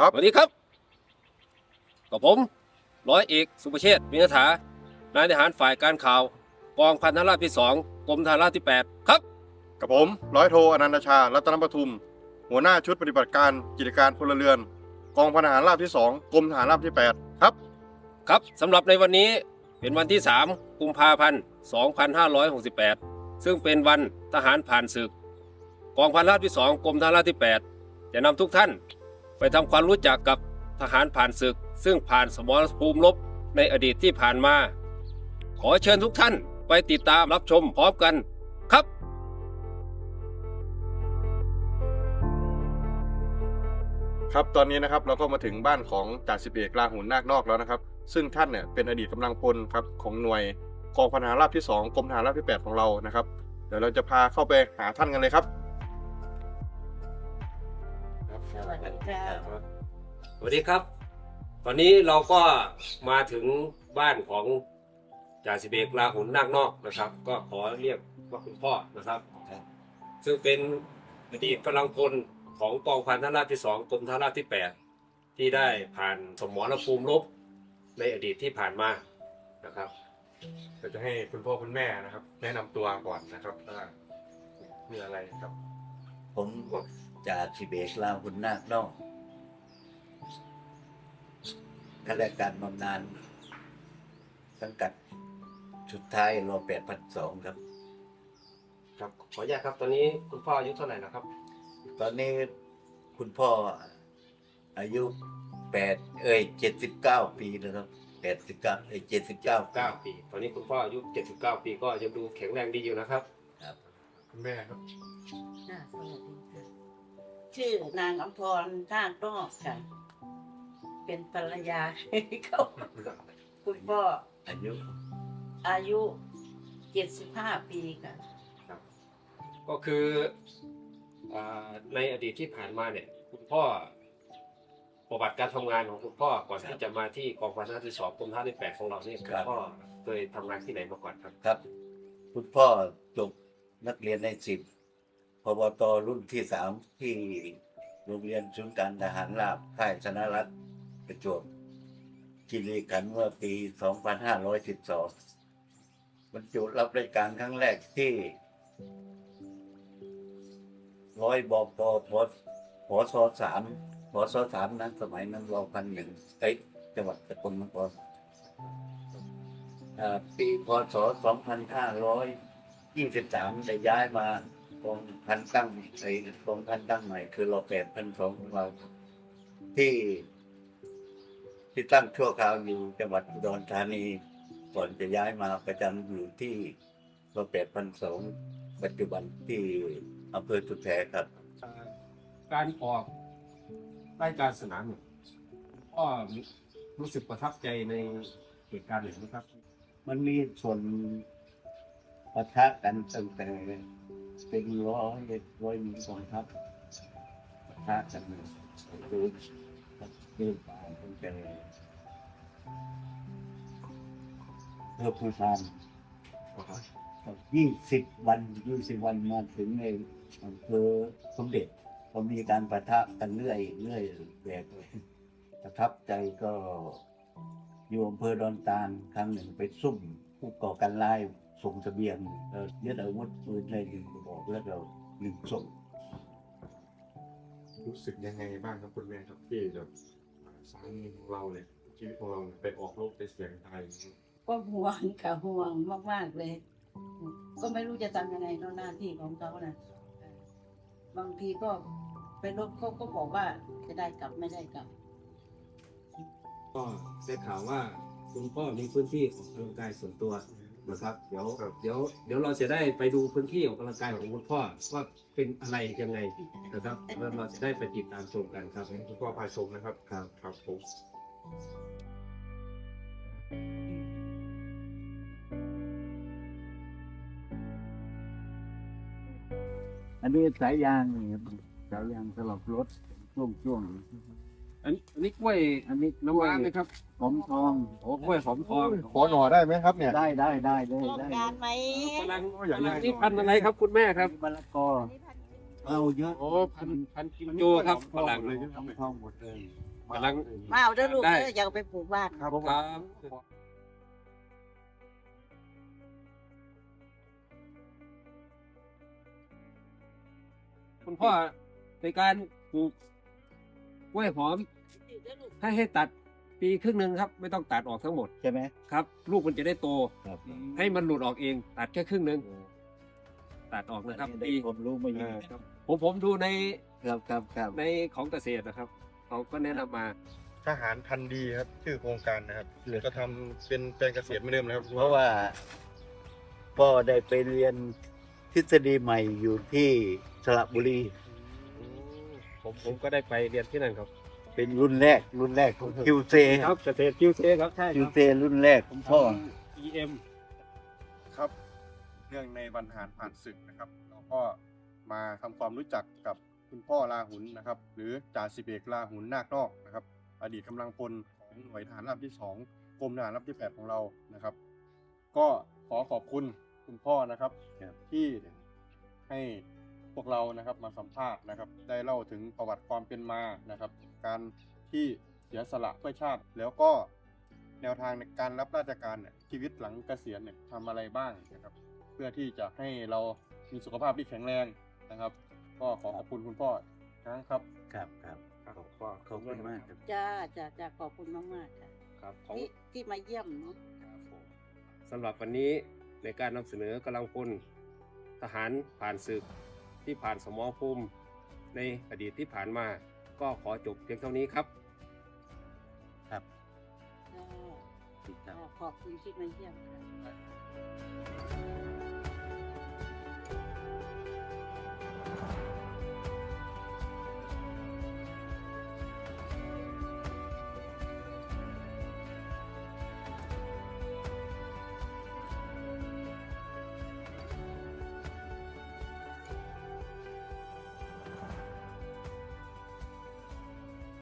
ครับ สวัสดีครับ กับผม ร้อยเอกสุประเชษฐ์วินาถานายทหารฝ่ายการข่าว กองพันทหารราบที่สองกรมทหารราบที่ 8 ครับ กับผมร้อยโทอนันตชา รัตนปทุม หัวหน้าชุดปฏิบัติการกิจการพลเรือน กองพันทหารราบที่2กรมทหารราบที่ 8 ครับ ครับสำหรับในวันนี้เป็นวันที่ 3 กุมภาพันธ์ 2568 ซึ่งเป็นวันทหารผ่านศึก กองพันราบที่2กรมทหารราบที่ 8 จะนำทุกท่าน ไปทำความรู้จักกับทหารผ่านศึก ซึ่งผ่านสมรภูมิรบในอดีตที่ผ่านมา ขอเชิญทุกท่านไปติดตามรับชมพร้อมกันครับครับตอนนี้นะครับเราก็มาถึงบ้านของจ่าสิบเอกลาหุนนาคนอกแล้วนะครับ ซึ่งท่านเนี่ยเป็นอดีตกำลังพลครับของหน่วยกองพันหารราบที่ 2กรมทหารราบที่ 8 ของเรานะครับ เดี๋ยวเราจะพาเข้าไปหาท่านกันเลยครับ สวัสดีครับ สวัสดีครับ ตอนนี้เราก็มาถึงบ้านของจ่าสิบเอกลาหุนนาคนอกนะครับ ก็ขอเรียกว่าคุณพ่อนะครับ ซึ่งเป็นอดีตกำลังพลของกองพันทหารราบที่สองกรมทหารราบที่แปดที่ได้ผ่านสมรภูมิรบในอดีตที่ผ่านมานะครับเราจะให้คุณพ่อคุณแม่นะครับ แนะนำตัวก่อนนะครับว่ามีอะไรครับ ผม จ่าสิบเอกลาหุนนาคนอกข้าราชการบำนาญสังกัดสุดท้ายรอแปดพันสองครับ ครับ ขออนุญาตครับ ตอนนี้คุณพ่ออายุเท่าไหร่แล้วครับ ตอนนี้คุณพ่ออายุแปดเอ้ยเจ็ดสิบเก้าปีนะครับแปดสิบเก้าเอ้ยเจ็ดสิบเก้า9ปี ตอนนี้คุณพ่ออายุ79ปีก็ยังดูแข็งแรงดีอยู่นะครับครับคุณแม่ครับค่ะสวัสดีค่ะ ชื่อนางอมพรท่ากนอกค่ะ เป็นภรรยาเขาคุณพ่ออายุ อายุเจ็ดสิบห้าปีค่ะ ก็คืออ่าในอดีตที่ผ่านมาเนี่ย คุณพ่อ ประวัติการทำงานของคุณพ่อก่อนที่จะมาที่กองพันทหารที่สองกรมทหารที่แปดของเราเนี่ยคุณพ่อเคยทำงานที่ไหนมาก่อนครับ ครับ คุณพ่อจบนักเรียนในสิบพ บตรุ่นที่สามที่โรงเรียนศูนการทหารราบค่ายชนะรัฐประจวบคีรีขันธ์เมื่อปี 2512 บรรจุรับราชการครั้งแรกที่ร้อยบกพศพศสามพศสามนั้นสมัยนั้นรอพันหนึ่งเอ้จังหวัดสกลนครปีพศสองพันห้าร้อยยี่สิบสามได้ย้ายมา องพันตั้งไอ้กองพันตั้งใหม่คือรอแปดพันสองของเราที่ ที่ตั้งชั่วคราวอยู่จังหวัดอุดรธานีก่อนจะย้ายมาประจำอยู่ที่รอแปดพันสองปัจจุบันที่อำเภอสุดแพครับการออกรายการสนามเนี่ยพ่อรู้สึกประทับใจในเหตุการณ์ไหนไหมครับ มันมีส่วนปะทะกันตั้งแต่ เป็นร้อยร้อยมีกองทัพปะทะกันเลยโดยเดินป่าตั้งแต่เพื่อผู้ทานยี่สิบวันยี่สิบวันมาถึงในอำเภอสมเด็จก็มีการประทะกันเรื่อยเรื่อยแบบประทับใจก็อยู่อำเภอดอนตาลครั้งหนึ่งไปซุ่มผู้ก่อการร้าย ส่งเสบียงเอ่อยึดอาวุธปืนเลยหนึ่งกระบอกแล้วเราหนึ่งส่งรู้สึกยังไงบ้างครับคุณแม่ครับที่แบบสามีของเราเนี่ยชีวิตของเราเนี่ยไปออกรบไปเสียงตายก็ห่วงค่ะห่วงมากๆเลย ก็ไม่รู้จะทำยังไงเนอะหน้าที่ของเขานะบางทีก็ไปรบเขาก็บอกว่าจะได้กลับไม่ได้กลับ ก็ได้ข่าวว่าคุณพ่อมีพื้นที่ของกำลังกายส่วนตัว นะครับ เดี๋ยวเดี๋ยวเดี๋ยวเราจะได้ไปดูพื้นที่ของกำลังกายของคุณพ่อว่าเป็นอะไรยังไงนะครับแล้วเราจะได้ไปติดตามชมกันครับคุณพ่อพาชมนะครับ ครับ ครับผม อันนี้สายยางนี่ครับสายยางสลับรถช่วงช่วง อันอันนี้กล้วยอันนี้น้ำว้าไหมครับหอมทองโอ้กล้วยหอมทองขอหน่อได้ไหมครับเนี่ย ได้ได้ได้ได้ต้องได้การไหมกำลังโอ้อยากได้นี่พันธุ์อะไรครับคุณแม่ครับมะละกอเอาเยอะโอ้พันพันกิมโจครับฝรั่งเลยใช่ไหมหอมทองหมดเลยกำลังมาเอาเด้อลูกได้เด้ออยากเอาไปปลูกบ้านครับครับคุณพ่อในการปลูกกล้วยหอม ถ้าให้ตัดปีครึ่งหนึ่งครับ ไม่ต้องตัดออกทั้งหมดใช่ไหมครับ ลูกมันจะได้โต ครับให้มันหลุดออกเอง ตัดแค่ครึ่งหนึ่งตัดออกนะครับได้ปีความรู้มาเยเออะอครับผมผมดูในครับครับครับในของเกษตรนะครับเขาก็แนะนำมา ทหารพันธุ์ดีครับชื่อโครงการนะครับก็ทำเป็นแปลงเกษตรเหมือนเดิมนะครับเพราะว่าพ่อได้ไปเรียนทฤษฎีใหม่อยู่ที่สระบุรี ผมผมก็ได้ไปเรียนที่นั่นครับ เป็นรุ่นแรก รุ่นแรกของคิวเซครับเกษตรคิวเซครับใช่คิควรับเซรุ่นแรกของพ่อ EM ครับ เรื่องในบรรหารผ่านศึกนะครับ เราก็มาทำความรู้จักกับคุณพ่อลาหุนนะครับ หรือจ่าสิบเอกลาหุนนาคนอกนะครับ อดีตกำลังพลของหน่วยทหารราบที่สองกรมทหารราบที่แปดของเรานะครับ ก็ขอขอบคุณคุณพ่อนะครับครับที่ให้ พวกเรานะครับมาสัมภาษณ์นะครับ ได้เล่าถึงประวัติความเป็นมานะครับ การที่เสียสละเพื่อชาติ แล้วก็แนวทางในการรับราชการเนี่ยชีวิตหลังเกษียณเนี่ยทำอะไรบ้างนะครับ เพื่อที่จะให้เรามีสุขภาพที่แข็งแรงนะครับ ก็ขอขอบคุณคุณพ่ออีกครั้งครับ ครับครับขอบขอบขอบคุณมากครับจ้าจ้าจ้าขอบคุณมากมากๆค่ะครับของที่ที่มาเยี่ยมเนาะครับผมสำหรับวันนี้ในการนำเสนอกำลังพลทหารผ่านศึก ที่ผ่านสมรภูมิในอดีตที่ผ่านมา ก็ขอจบเพียงเท่านี้ครับ ครับจ้าครับ ขอบคุณที่มาเยี่ยมค่ะ